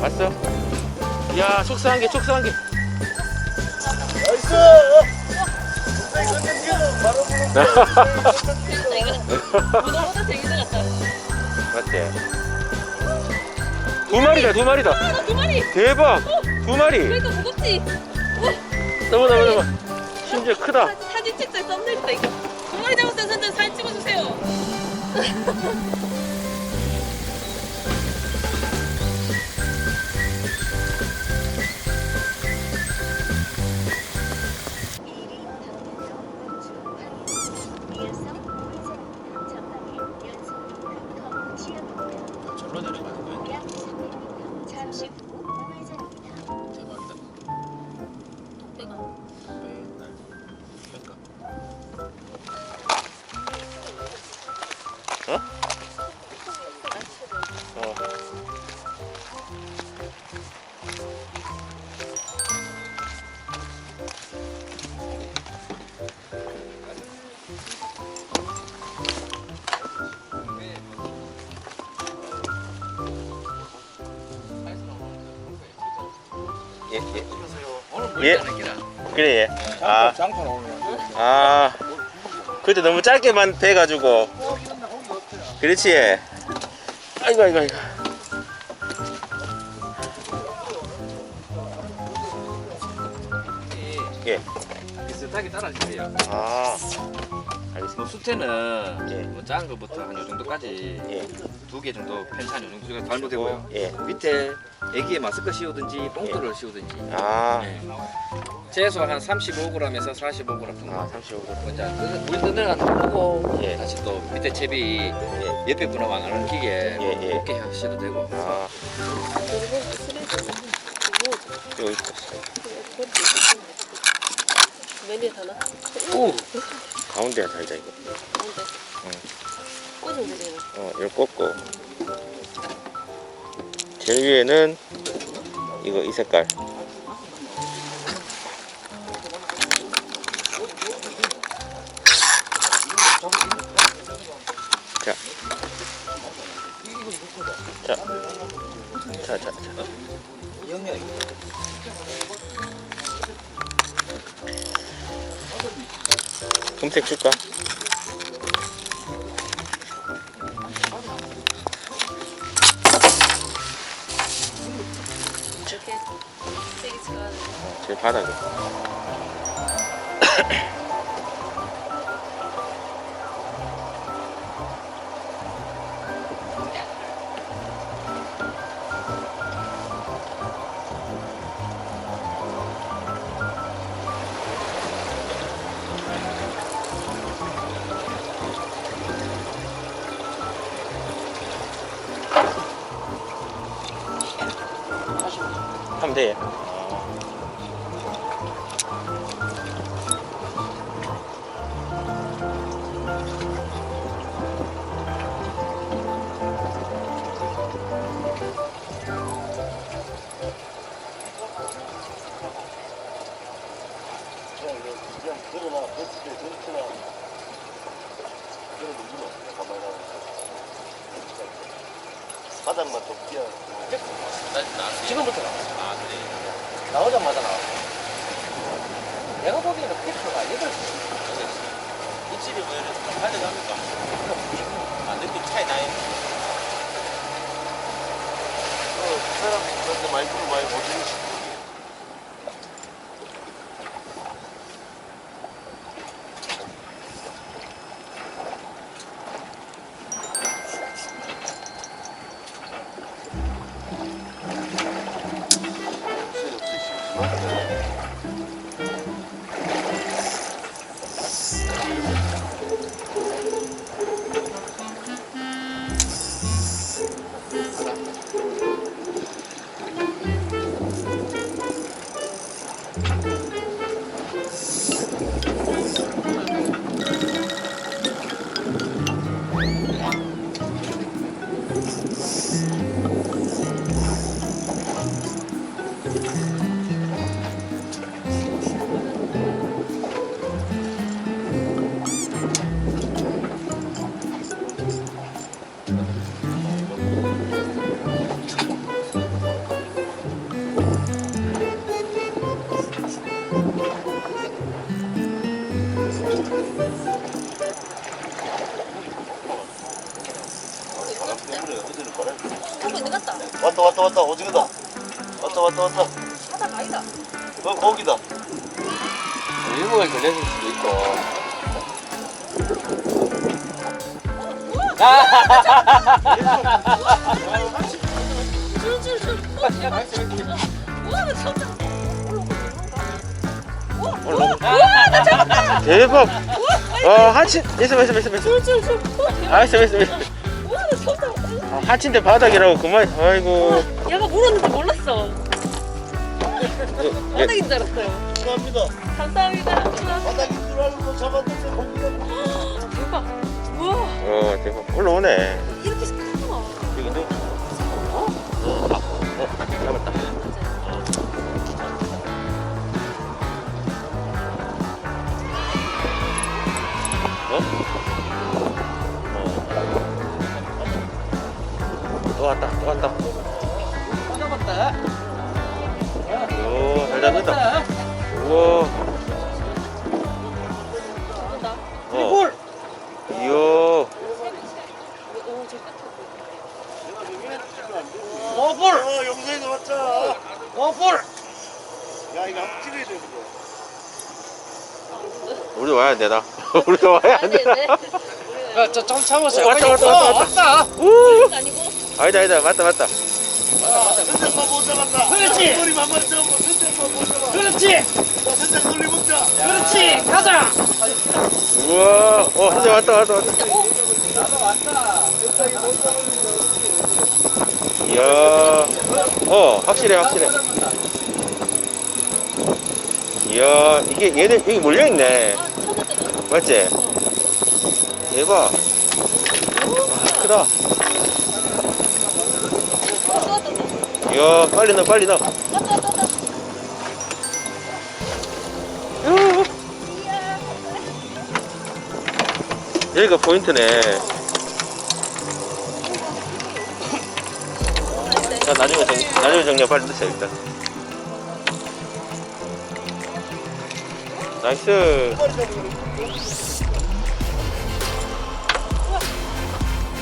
왔어. 야, 속상한 게, 속상한 게. 나이스! 동생 선생님. 보다 같다. 맞대. 두 마리다, 두 마리다. 아, 나두 마리. 대박. 두 마리. 그러니까 무겁지. 너무, 너무, 너무. 심지어 크다. 사- 사진 찍자 썸네일이다 이거. 두 마리 잡았어요, 선생 사진 찍어주세요. 거야? 잠시 후 예. 그래, 예. 아, 장판 오늘. 아. 그때 너무 짧게만 돼 가지고. 그렇지. 아이고, 아이고, 아이고. 예. 비슷하게 따라주세요. 아. 알겠습니다. 뭐 수태는 예. 뭐 작은 것부터 한 요 정도까지 예. 두 개 정도 편찬 요 정도가 달면 되고요. 예. 밑에 애기에 마스크 씌우든지 뽕돌을 씌우든지 아. 예. 최소 한 35g에서 45g 정도. 아, 35분. 먼저 물 뜨는 거 보고 예. 다시 또 밑에 채비 예. 옆에 분화 왕하는 기계 예, 예. 높게 하셔도 되고 아, 여기 있어. 메뉴에 다나? 오! 가운데가 달자, 이거. 뭔데? 꽂은 데는 어, 이걸 꽂고. 제일 위에는 이거 이 색깔. 자. 자. 자, 자, 자. 금색 줄까? 바닥에. 하면 돼. 바닥만 더 뛰어. 지금부터 나와. 아, 그래. 나오자마자 나와. 내가 보기에는 피크가 8시. 입질이 뭐 이렇게 좀 가져갑니까? 아, 느낌 차이 나요? 어, 그 사람 그런데 많이 좀 많이 바 왔다 왔다 왔다 왔다 왔다 바닥 아니다. 어 거기다 일부가 걸렸을 수도 있고. 줄줄줄. 진짜. 올라오고. 대박. 어, 한치. 있어, 있어, 있어, 있어. 아, 있어, 있어, 있어. 아, 한치인데 바닥이라고 그만. 아이고. 얘가 물었는지 몰랐어. 예, 바닥인 줄 알았어요. 감사합니다 감사합니다. 우와, 바닥이 줄 알고 잡았는데 거기가 대박. 우와, 어, 대박. 올라오네. 또 왔다, 또 왔다. 잡았다. 오, 잘 잡는다. 우와. 어. 이야. 저. 어 볼. 어 영상에서 왔자 어 볼. 야 이거 한번 찍어야 되는데 우리 와야 되나? 우리가 와야 안 되나? 네, 네. 야저 좀 참으세요. 왔다, 왔다, 어, 왔다, 왔다. 우! 아니고. 아니다, 아니다. 맞다, 맞다. 선장만 못 잡았다 그렇지. 머리 만만 잡고 선장만 못 잡아 그렇지. 자 선장 돌리 먹자 그렇지. 가자. 우와. 어, 한대 왔다, 왔다, 왔다. 이야. 어, 확실해, 확실해. 이야, 이게 얘들, 여기 몰려있네. 아. 맞지? 대박. 와, 크다 왔다, 왔다. 이야, 빨리 넣어, 빨리 왔다, 왔다. 여기가 포인트네. 자, 나중에 정, 나중에 정리해 빨리 넣자, 일단. 나이스.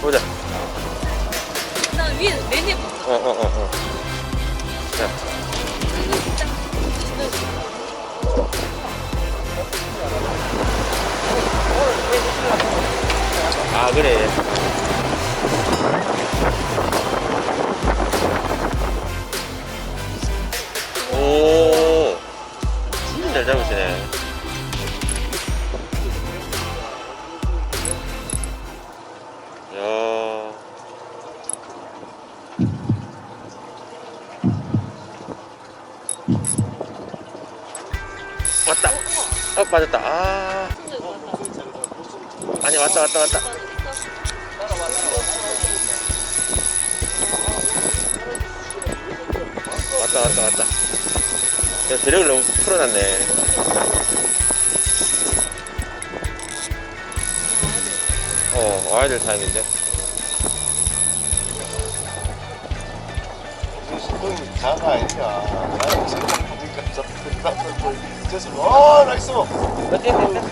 보자. 나 위에 맨 위에 어, 어, 어, 어. 자, 아, 그래. 오, 왔다. 왔다, 왔다, 왔다. 왔다, 왔다. 야, 대력을 너무 풀어놨네. 어, 와야 될 타임인데. 형 자가 아니야 나는 지금 보니까 잡혔다 됐어 어 나이스 잘하네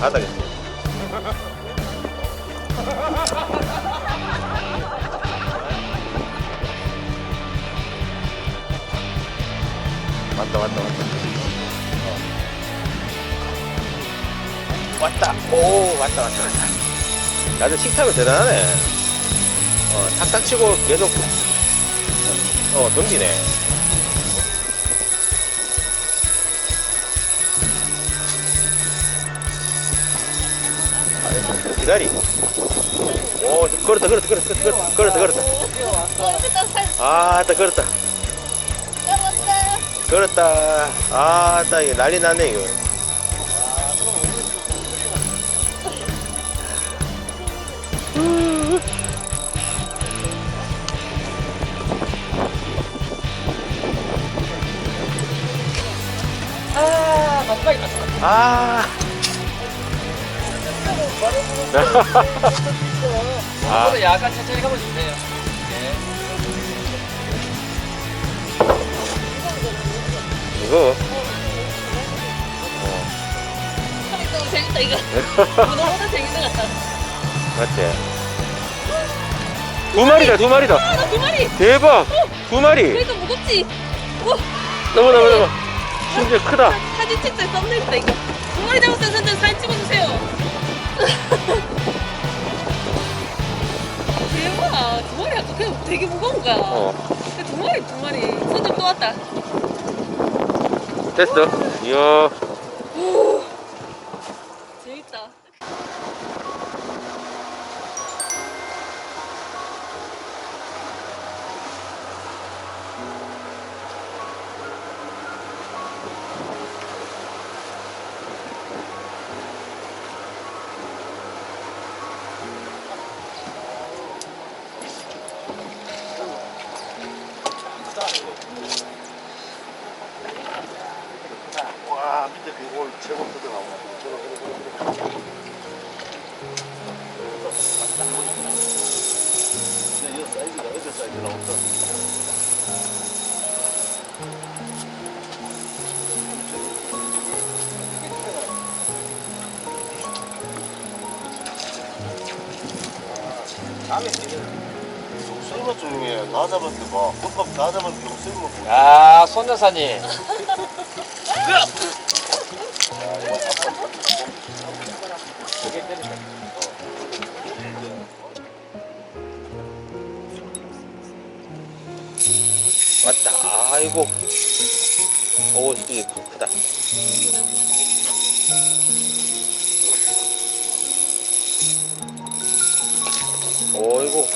바닥에. 왔다, 왔다, 왔다. 어. 왔다. 오, 왔다, 왔다, 왔다. 나도 식탐이 대단하네. 어, 탁탁 치고 계속, 어, 던지네. 기다리고. 오, 걸었다, 걸었다, 걸었다, 걸었다, 걸었다, 걸었다. 아, 따 걸었다. 걸었다. 아, 따 이거 난리 났네, 이거. 아 마지막에 갔어. 아, 아, 속도를 약간 천천히 가면 좋네요. 네. 이거. 너무 재밌다 이거. 문어보다 재밌는 것 같다. 맞지? 두 마리다, 두 마리다. 아 나 두 마리. 대박! 두 마리! 그러니까 무겁지. 와 너무, 너무, 너무. 심지어 크다. 사진 찍자 썸네일이다 이거. 두 마리 잡았어요 선생 사진 찍어주세요. 대박 두 마리 아까 그냥 되게 무거운 거야. 어. 두 마리 두 마리 선생 또 왔다. 됐어. 이야. 재 사이즈 나온다. 다음에 쓸모 중에 다 잡았는데 뭐 금방 다 잡았는데 뭐 쓸모 없고. 아, 손 여사님. 왔다. 아이고. 오, 이게 크다. 어이구.